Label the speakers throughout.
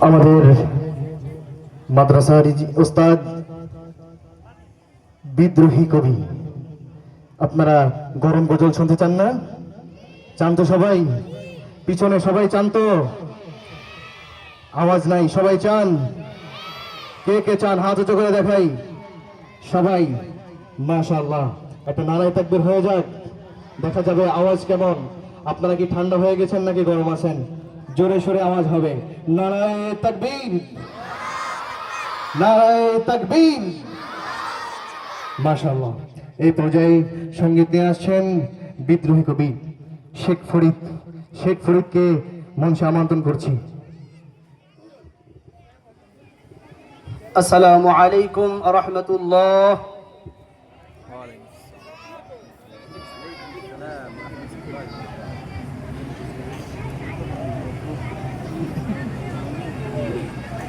Speaker 1: আমাদের মাদ্রাসার ওস্তাদ, বিদ্রোহী কবি। আপনারা গরম গজল শুনতে চান না? চান তো সবাই? পিছনে সবাই চান তো? আওয়াজ নাই, সবাই চান? কে কে চান? হাত উঁচু করে দেখাই। সবাই মাশাল্লাহ একটা নারায় তাকবীর হয়ে যাক। দেখা যাবে আওয়াজ কেমন? আপনারা কি ঠান্ডা হয়ে গেছেন নাকি গরম আছেন? জোরে সোরে আওয়াজ হবে। নারায় তাকবীর। নারায় তাকবীর। মাশাআল্লাহ। এই পর্যায়ে সংগীত নিয়ে আসছেন বিদ্রোহী কবি শেখ ফরিদ। শেখ ফরিদকে মঞ্চে আমন্ত্রণ করছি।
Speaker 2: আসসালামু আলাইকুম রহমতুল্লাহ।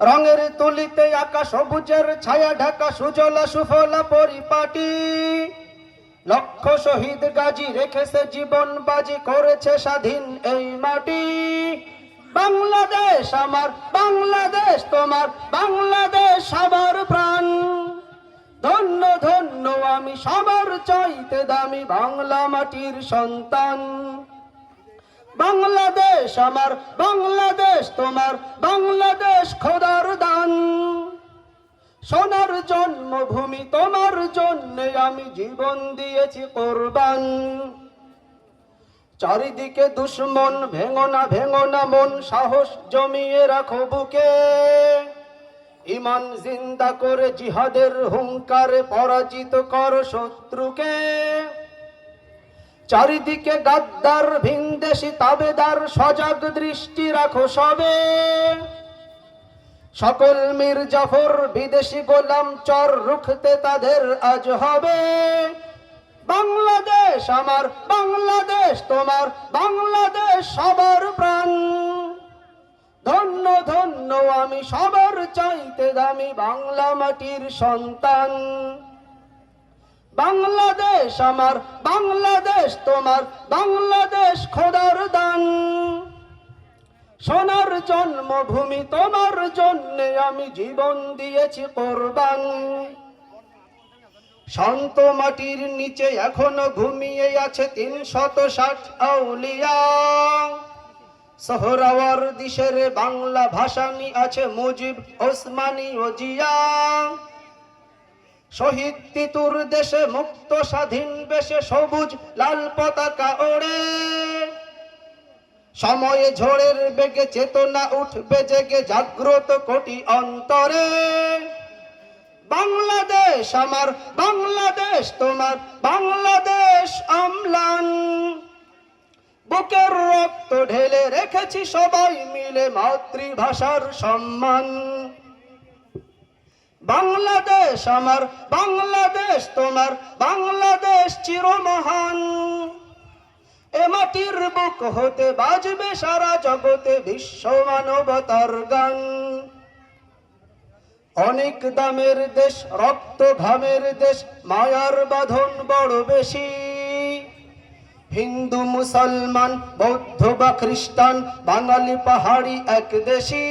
Speaker 2: রঙের তুলিতে আকাশ, সবুজের ছায়া ঢাকা, সুজলা সুফলা পরিপাটি। লক্ষ শহীদ গাজী রেখেছে জীবন বাজি, করেছে স্বাধীন এই মাটি। বাংলাদেশ আমার, বাংলাদেশ তোমার, বাংলাদেশ সবার প্রাণ। ধন্য ধন্য, আমি সবার চাইতে দামি বাংলা মাটির সন্তান। বাংলাদেশ আমার, বাংলাদেশ তোমার, বাংলাদেশ খোদার দান। সোনার জন্মভূমি তোমার জন্য আমি জীবন দিয়েছি কোরবান। চারিদিকে দুশ্মন ভেঙো না ভেঙো না মন, সাহস জমিয়ে রাখো বুকে। ইমান জিন্দা করে জিহাদের হুঙ্কারে পরাজিত কর শত্রুকে। চারিদিকে গাদ্দার ভিনদেশি তাবেদার সজাগ দৃষ্টি রাখো সবে। সকল মীর জাফর বিদেশি গোলাম চর রুখতে তাদের আজ হবে। বাংলাদেশ আমার, বাংলাদেশ তোমার, বাংলাদেশ সবার প্রাণ। ধন্য ধন্য আমি সবার চাইতে দামি বাংলা মাটির সন্তান। বাংলাদেশ আমার, বাংলাদেশ তোমার, বাংলাদেশ খোদার দান। সোনার জন্মভূমি তোমার জন্য আমি জীবন দিয়েছি কোরবান। শান্ত মাটির নিচে এখনও ঘুমিয়ে আছে তিন শত ষাট আউলিয়া। সোহরাওয়ার দিশের বাংলা ভাষানি আছে মুজিব, ওসমানী ও জিয়া। শহীদ তিতুর দেশে মুক্ত স্বাধীন বেশে সবুজ লাল পতাকা ওড়ে। সময়ে ঝড়ের বেগে চেতনা উঠবে, জেগে জাগ্রত কোটি অন্তরে। বাংলাদেশ আমার, বাংলাদেশ তোমার, বাংলাদেশ আমলান। বুকের রক্ত ঢেলে রেখেছি সবাই মিলে মাতৃভাষার সম্মান। বাংলাদেশ আমার, বাংলাদেশ তোমার, বাংলাদেশ চিরমহান। এ মাটির বুক হতে বাজবে সারা জগতে বিশ্ব মানবতার গান। অনেক দামের দেশ, রক্ত ঘামের দেশ, মায়ার বাঁধন বড় বেশি। হিন্দু, মুসলমান, বৌদ্ধ বা খ্রিস্টান, বাঙালি পাহাড়ি এক দেশি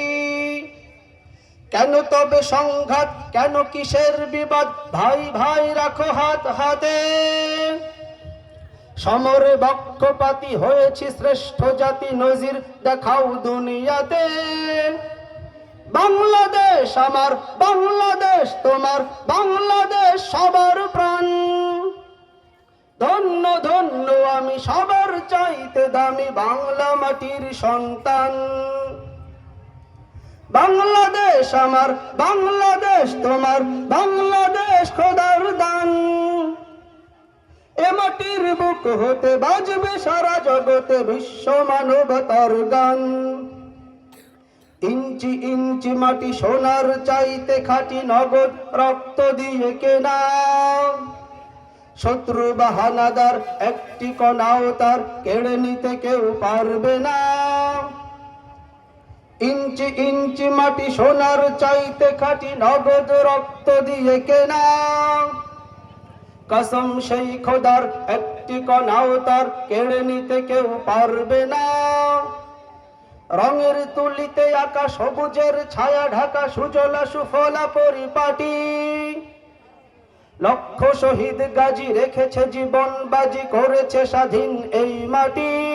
Speaker 2: কেন তবে সংঘাত? কেন কিসের বিবাদ? ভাই ভাই, রাখো হাত হাতে। সমরে বক্ষপাতি হয়েছি শ্রেষ্ঠ জাতি নজির, দেখাও দুনিয়াতে। বাংলাদেশ আমার, বাংলাদেশ তোমার, বাংলাদেশ সবার প্রাণ। ধন্য ধন্য আমি সবার চাইতে দামি বাংলা মাটির সন্তান। বাংলাদেশ আমার, বাংলাদেশ তোমার, বাংলাদেশ খোদার দান। এ মাটির বুক হতে বাজবে সারা জগতে বিশ্ব মানবতার গান। ইঞ্চি ইঞ্চি মাটি সোনার চাইতে খাটি নগদ রক্ত দিয়ে কেনা। শত্রু বাহানাদার একটি কণাও তার কেড়ে নিতে কেউ পারবে না। ইঞ্চি ইঞ্চি মাটি সোনার চাইতে খাটি নগদ রক্ত দিয়ে কেনা। কসম সেই খোদার, একটি কণাও তার কেড়ে নিতে কেউ পারবে না। রঙের তুলিতে আঁকা সবুজের ছায়া ঢাকা সুজলা সুফলা পরিপাটি। লক্ষ শহীদ গাজী রেখেছে জীবন, বাজি করেছে স্বাধীন এই মাটি।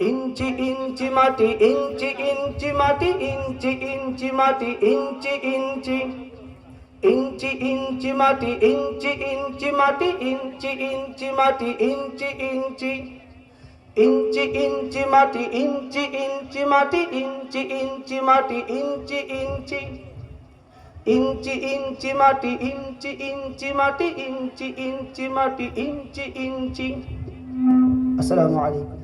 Speaker 2: ইঞ্চি ইঞ্চি মাটি ইঞ্চি ইঞ্চি মাটি ইঞ্চি ইঞ্চি মাটি ইঞ্চি ইঞ্চি ইঞ্চি ইঞ্চি মাটি ইঞ্চি ইঞ্চি মাটি ইঞ্চি ইঞ্চি মাটি ইঞ্চি ইঞ্চি ইঞ্চি ইঞ্চি মাটি ইঞ্চি ইঞ্চি মাটি ইঞ্চি ইঞ্চি মাটি ইঞ্চি ইঞ্চি ইঞ্চি ইঞ্চি মাটি ইঞ্চি ইঞ্চি মাটি ইঞ্চি ইঞ্চি মাটি ইঞ্চি ইঞ্চি আসসালামু আলাইকুম